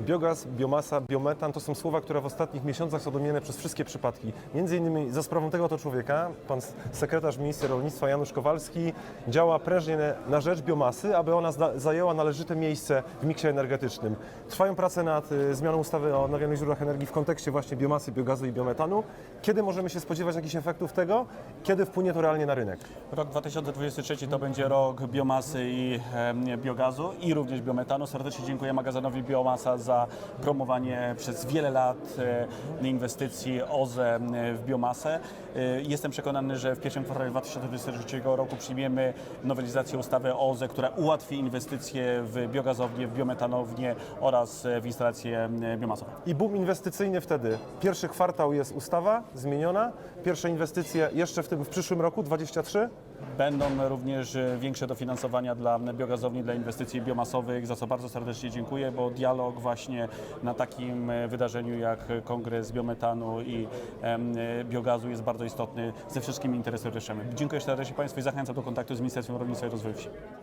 Biogaz, biomasa, biometan to są słowa, które w ostatnich miesiącach są domienione przez wszystkie przypadki. Między innymi za sprawą tego oto człowieka, pan sekretarz ministra rolnictwa Janusz Kowalski działa prężnie na rzecz biomasy, aby ona zajęła należyte miejsce w miksie energetycznym. Trwają prace nad y, zmianą ustawy o odnawialnych źródłach energii w kontekście właśnie biomasy, biogazu i biometanu. Kiedy możemy się spodziewać jakichś efektów tego? Kiedy wpłynie to realnie na rynek? Rok 2023 to będzie rok biomasy i biogazu i również biometanu. Serdecznie dziękuję magazynowi Biomasa za promowanie przez wiele lat e, inwestycji OZE e, w biomasę. E, Jestem przekonany, że w pierwszym kwartale 2023 roku przyjmiemy nowelizację ustawy OZE, która ułatwi inwestycje w biogazownie, w biometanownie oraz w instalacje biomasowe. I boom inwestycyjny wtedy. Pierwszy kwartał jest ustawa zmieniona, pierwsze inwestycje jeszcze w tym w przyszłym roku 23. Będą również większe dofinansowania dla biogazowni, dla inwestycji biomasowych, za co bardzo serdecznie dziękuję, bo dialog właśnie na takim wydarzeniu jak Kongres Biometanu i biogazu jest bardzo istotny ze wszystkimi interesariuszami. Dziękuję serdecznie Państwu i zachęcam do kontaktu z Ministerstwem Rolnictwa i Rozwoju Wsi.